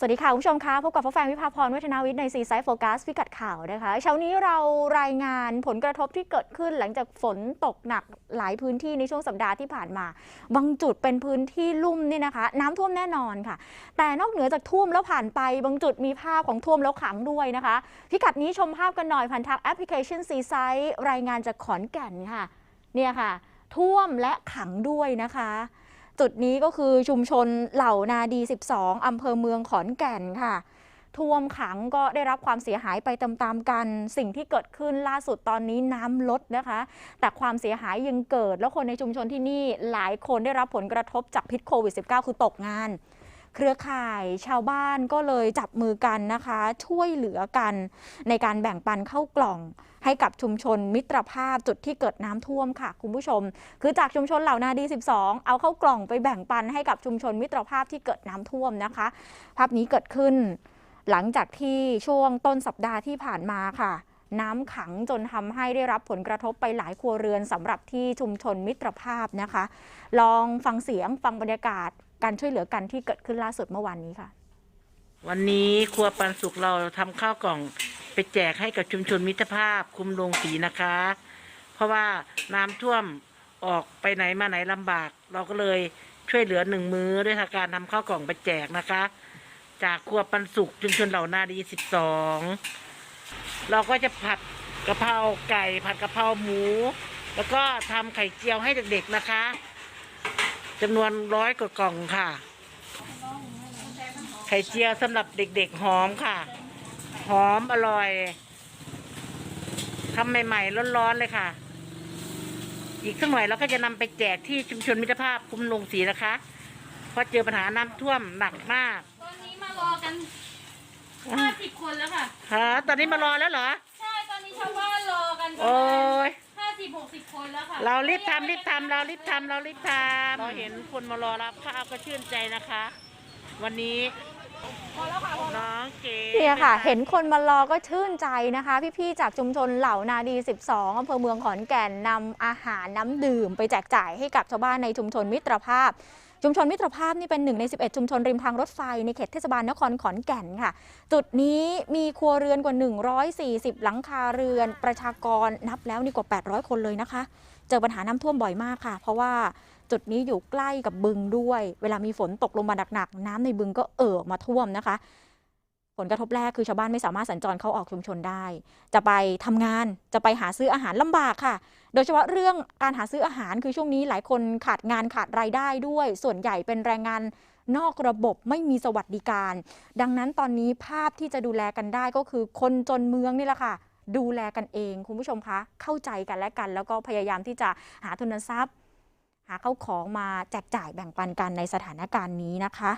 สวัสดีค่ะคุณผู้ชมคะพบกับพ่อแฟนวิภาพรวัฒนาวิทย์ในซีไซด์โฟกัสพิกัดข่าวนะคะเช้านี้เรารายงานผลกระทบที่เกิดขึ้นหลังจากฝนตกหนักหลายพื้นที่ในช่วงสัปดาห์ที่ผ่านมา บางจุดเป็นพื้นที่ลุ่มนี่นะคะ น้ำท่วมแน่นอนค่ะ แต่นอกเหนือจากท่วมแล้วผ่านไป บางจุดมีภาพของท่วมแล้วขังด้วยนะคะ พิกัดนี้ชมภาพกันหน่อยผ่านทางแอปพลิเคชันซีไซด์รายงานจากขอนแก่นค่ะ เนี่ยค่ะ ท่วมและขังด้วยนะคะ จุดนี้ก็คือชุมชนเหล่านาดี 12 อำเภอเมืองขอนแก่นค่ะ ท่วมขังก็ได้รับความเสียหายไปตามๆกัน สิ่งที่เกิดขึ้นล่าสุดตอนนี้น้ำลดนะคะ แต่ความเสียหายยังเกิด แล้วคนในชุมชนที่นี่หลายคนได้รับผลกระทบจากพิษโควิด -19 คือตกงาน เครือข่ายชาวบ้านก็เลยจับมือกันนะคะ ช่วยเหลือกันในการแบ่งปันเข้ากล่องให้กับชุมชนมิตรภาพจุดที่เกิดน้ำท่วมค่ะ คุณผู้ชม คือจากชุมชนเหล่านาดี 12 เอาเข้ากล่องไปแบ่งปันให้กับชุมชนมิตรภาพที่เกิดน้ำท่วมนะคะ ภาพนี้เกิดขึ้น หลังจากที่ช่วงต้นสัปดาห์ที่ผ่านมาค่ะ น้ำขังจนทำให้ได้รับผลกระทบไปหลายครัวเรือนสำหรับที่ชุมชนมิตรภาพนะคะ ลองฟังเสียงฟังบรรยากาศ การช่วยเหลือกันที่เกิดขึ้นล่าสุดเมื่อวานนี้ค่ะ วันนี้ครัวปันสุขเราทำข้าวกล่องไปแจกให้กับชุมชนมิตรภาพคุมโรงสีนะคะ เพราะว่าน้ำท่วมออกไปไหนมาไหนลำบาก เราก็เลยช่วยเหลือหนึ่งมือด้วยการทำข้าวกล่องไปแจกนะคะ จากครัวปันสุขชุมชนเหล่านาดีสิบสองเราก็จะผัดกะเพราไก่ผัดกะเพราหมู แล้วก็ทำไข่เจียวให้เด็กๆนะคะ จำนวนร้อยกว่ากล่องค่ะ ไข่เจียวสำหรับเด็กๆหอมค่ะ หอมอร่อยทำใหม่ๆร้อนๆเลยค่ะ อีกสักหน่อยเราก็จะนำไปแจกที่ชุมชนมิตรภาพคุ้มลงสีนะคะเพราะเจอปัญหาน้ำท่วมหนักมากตอนนี้มารอกันห้าสิบคนแล้วค่ะฮะตอนนี้มารอแล้วเหรอ ใช่ ตอนนี้ชาวบ้านรอกันประโอ้มาณยห้า สิบหกสิบคนแล้วค่ะเรารีบทำรีบทำเรารีบทำเรารีบทำเราเห็นคนมารอรับข้าวก็ชื่นใจนะคะ วันนี้น้องเก๋เนี่ยค่ะ เห็นคนมารอก็ชื่นใจนะคะ พี่ๆจากชุมชนเหล่านาดี 12อำเภอเมืองขอนแก่นนำอาหารน้ำดื่มไปแจกจ่ายให้กับชาวบ้านในชุมชนมิตรภาพ ชุมชนมิตรภาพนี่เป็นหนึ่งใน 11 ชุมชนริมทางรถไฟในเขตเทศบาลนครขอนแก่นค่ะ จุดนี้มีครัวเรือนกว่า 140 หลังคาเรือนประชากรนับแล้วนี่กว่า 800 คนเลยนะคะ เจอปัญหาน้ำท่วมบ่อยมากค่ะ เพราะว่าจุดนี้อยู่ใกล้กับบึงด้วย เวลามีฝนตกลงมาหนักๆน้ำในบึงก็เอ่อมาท่วมนะคะ ผลกระทบแรกคือชาวบ้านไม่สามารถสัญจรเข้าออกชุมชนได้ จะไปทำงานจะไปหาซื้ออาหารลำบากค่ะ โดยเฉพาะเรื่องการหาซื้ออาหารคือช่วงนี้หลายคนขาดงานขาดรายได้ด้วย ส่วนใหญ่เป็นแรงงานนอกระบบไม่มีสวัสดิการ ดังนั้นตอนนี้ภาพที่จะดูแลกันได้ก็คือคนจนเมืองนี่แหละค่ะ ดูแลกันเอง คุณผู้ชมคะ เข้าใจกันและกัน แล้วก็พยายามที่จะหาทุนทรัพย์ หาเข้าของมาแจกจ่ายแบ่งปันกันในสถานการณ์นี้นะคะ